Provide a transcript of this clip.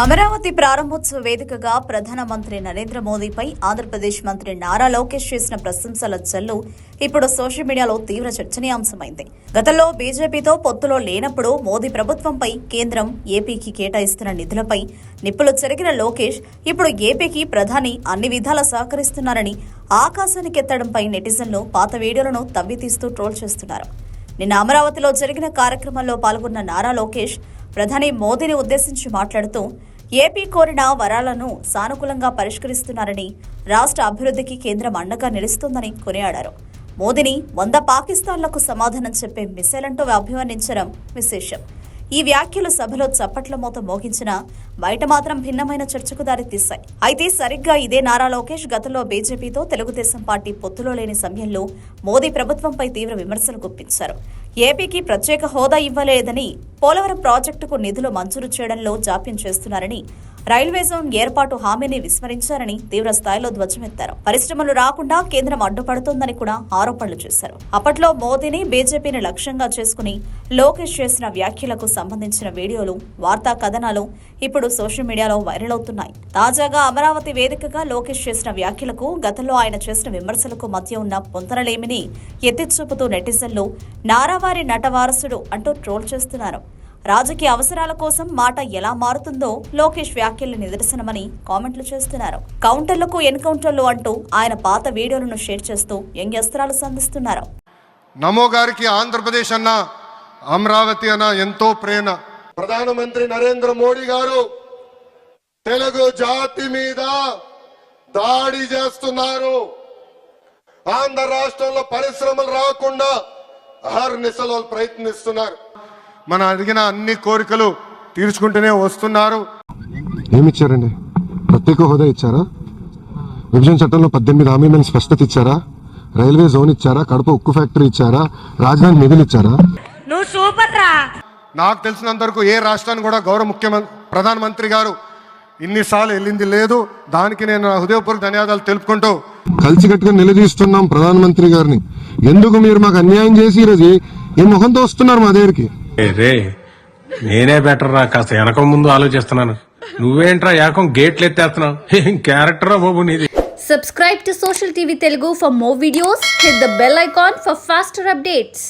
అమరావతి ప్రారంభోత్సవ వేదికగా ప్రధానమంత్రి నరేంద్ర మోదీపై ఆంధ్రప్రదేశ్ మంత్రి నారా లోకేష్ చేసిన ప్రశంసల జల్లు ఇప్పుడు సోషల్ మీడియాలో తీవ్ర చర్చనీయాంశమైంది. గతంలో బీజేపీతో పొత్తులో లేనప్పుడు మోదీ ప్రభుత్వంపై కేంద్రం ఏపీకి కేటాయిస్తున్న నిధులపై నిప్పులు చెరిగిన లోకేష్ ఇప్పుడు ఏపీకి ప్రధాని అన్ని విధాలా సహకరిస్తున్నారని ఆకాశానికి ఎత్తడంపై నెటిజన్లు పాత వీడియోలను తవ్వితీస్తూ ట్రోల్ చేస్తున్నారు. నిన్న అమరావతిలో జరిగిన కార్యక్రమంలో పాల్గొన్న నారా లోకేష్ ప్రధాని మోదీని ఉద్దేశించి మాట్లాడుతూ ఏపీ కోరిన వరాలను సానుకూలంగా పరిష్కరిస్తున్నారని రాష్ట్ర అభివృద్ధికి కేంద్రం అండగా నిలుస్తుందని కొనియాడారు. మోదీని వంద పాకిస్తాన్లకు సమాధానం చెప్పే మిసైలంటూ అభివర్ణించడం విశేషం. ఈ వ్యాఖ్యలు సభలో చప్పట్ల మూత మోగించిన బయట మాత్రం భిన్నమైన చర్చకు దారితీశాయి. అయితే సరిగ్గా ఇదే నారా లోకేష్ గతంలో బీజేపీతో తెలుగుదేశం పార్టీ పొత్తులో లేని సమయంలో మోదీ ప్రభుత్వంపై తీవ్ర విమర్శలు గుప్పించారు. ఏపీకి ప్రత్యేక హోదా ఇవ్వలేదని పోలవరం ప్రాజెక్టుకు నిధులు మంజూరు చేయడంలో జాప్యం చేస్తున్నారని రైల్వే జోన్ ఏర్పాటు హామీని విస్మరించారని తీవ్ర స్థాయిలో ధ్వజమెత్తారు. పరిశ్రమలు రాకుండా కేంద్రం అడ్డుపడుతోందని కూడా ఆరోపణలు చేశారు. అప్పట్లో మోదీని బీజేపీని లక్ష్యంగా చేసుకుని లోకేష్ చేసిన వ్యాఖ్యలకు సంబంధించిన వీడియోలు వార్తా కథనాలు ఇప్పుడు సోషల్ మీడియాలో వైరల్ అవుతున్నాయి. తాజాగా అమరావతి వేదికగా లోకేష్ చేసిన వ్యాఖ్యలకు గతంలో ఆయన చేసిన విమర్శలకు మధ్య ఉన్న పొంతనలేమిని ఎత్తిచూపుతూ నెటిజన్లు నారావారి నటవారసుడు అంటూ ట్రోల్ చేస్తున్నారు. రాజకీయ అవసరాల కోసం మాట ఎలా మారుతుందో లోకేష్ వ్యాఖ్యలు నిదర్శనమని కామెంట్లు చేస్తున్నారు. కౌంటర్లకు ఎన్కౌంటర్లు అంటూ ఆయన పాత వీడియోలను షేర్ చేస్తూ వ్యంగ్యస్త్రాలు సంధిస్తున్నారు. నమో గారికి ఆంధ్రప్రదేశ్ అన్న అమరావతి అన్న ఎంతో ప్రేమ ప్రధానమంత్రి నరేంద్ర మోడీ గారు తెలుగు జాతి మీద దాడి చేస్తున్నారు. ఆంధ్ర రాష్ట్రంలో పరిశ్రమలు రాకుండా ప్రయత్నిస్తున్నారు. మన అడిగిన అన్ని కోరికలు తీర్చుకుంటూనే వస్తున్నారు. ఏమి ఇచ్చారండి ప్రత్యేక హోదా ఇచ్చారా? విభజన చట్టంలో పద్దెనిమిది హామీలను స్పష్టత ఇచ్చారా? రైల్వే జోన్ ఇచ్చారా? కడప ఉక్కు ఫ్యాక్టరీ ఇచ్చారా? రాజధాని నిధులు ఇచ్చారా? నువ్వు సూపర్ రా. నాకు తెలిసినంత వరకు ఏ రాష్ట్రాన్ని కూడా గౌరవ ముఖ్యమంత్రి ప్రధానమంత్రి గారు ఇన్నిసార్లు వెళ్ళింది లేదు. దానికి నేను నా హృదయపూర్వక ధన్యవాదాలు తెలుపుకుంటూ కలిసికట్టుగా నిలదీస్తున్నాం ప్రధానమంత్రి గారిని. ఎందుకు మీరు మాకు అన్యాయం చేసి ఈరోజు ఏ- ముఖంతో వస్తున్నారు మా దగ్గరికి? రే నేనే బెటర్ రా కాస్త వెనక ముందు ఆలోచిస్తున్నాను నువ్వేంట్రా ఏకం గేట్లు ఎత్తేస్తున్నావు క్యారెక్టర్ క్యారెక్టరా బాబు నీది subscribe to social TV Telugu for more videos hit the bell icon for faster updates